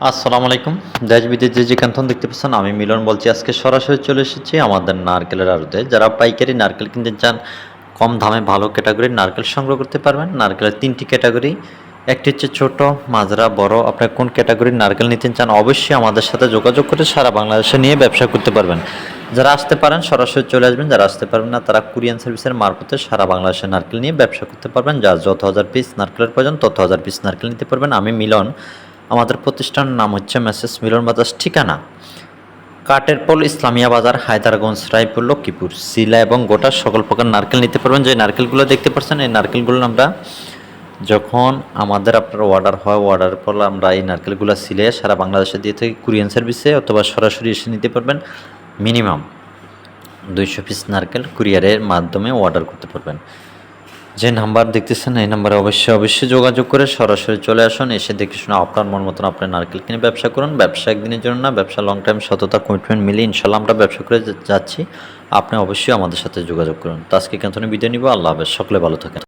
আসসালামু আলাইকুম। দেশ বিদেশ যে যেখান দেখতে পাচ্ছেন, আমি মিলন বলছি। আজকে সরাসরি চলে এসেছি আমাদের নারকেলের আড়তে। যারা পাইকারি নারকেল কিনতে চান, কম দামে ভালো ক্যাটাগরির নারকেল সংগ্রহ করতে পারবেন। নারকেলের তিনটি ক্যাটাগরি। একটি হচ্ছে ছোট, মাজরা, বড়। আপনার কোন ক্যাটাগরির নারকেল নিতে চান, অবশ্যই আমাদের সাথে যোগাযোগ করে সারা বাংলাদেশে নিয়ে ব্যবসা করতে পারবেন। যারা আসতে পারেন, সরাসরি চলে আসবেন। যারা আসতে পারবেন না, তারা কুরিয়ান সার্ভিসের মারফতে সারা বাংলাদেশে নারকেল নিয়ে ব্যবসা করতে পারবেন। যার যত হাজার পিস নারকেলের প্রয়োজন, তত হাজার পিস নারকেল নিতে পারবেন। আমি মিলন। আমাদের প্রতিষ্ঠানের নাম হচ্ছে মেসেজ মিলন বাজার ঠিকানা। কাটের পল, ইসলামিয়া বাজার, হায়দারগঞ্জ, রায়পুর, লক্ষ্মীপুর। শিলা এবং গোটা সকল প্রকার নারকেল নিতে পারবেন। যে নারকেলগুলো দেখতে পাচ্ছেন, এই নারকেলগুলো আমরা যখন আমাদের আপনার অর্ডার হয় অর্ডারের পর আমরা এই নারকেলগুলো সিলে সারা বাংলাদেশে দিয়ে থাকি। কুরিয়ান সার্ভিসে অথবা সরাসরি এসে নিতে পারবেন। মিনিমাম দুইশো পিস নারকেল কুরিয়ারের মাধ্যমে অর্ডার করতে পারবেন। যে নাম্বার দেখতেছেন, এই নাম্বারে অবশ্যই অবশ্যই যোগাযোগ করে সরাসরি চলে আসুন, এসে দেখে শুনে আপনার মন মতন আপনার নারকেল কিনে ব্যবসা করুন। ব্যবসা একদিনের জন্য না, ব্যবসা লং টাইম সততা কমিটমেন্ট মিলে ইনশাল্লাহ আমরা ব্যবসা করে যাচ্ছি। আপনি অবশ্যই আমাদের সাথে যোগাযোগ করুন। তো আজকে কেন বিদায় নিব, আল্লাহ হাফেজ, সকলে ভালো থাকেন।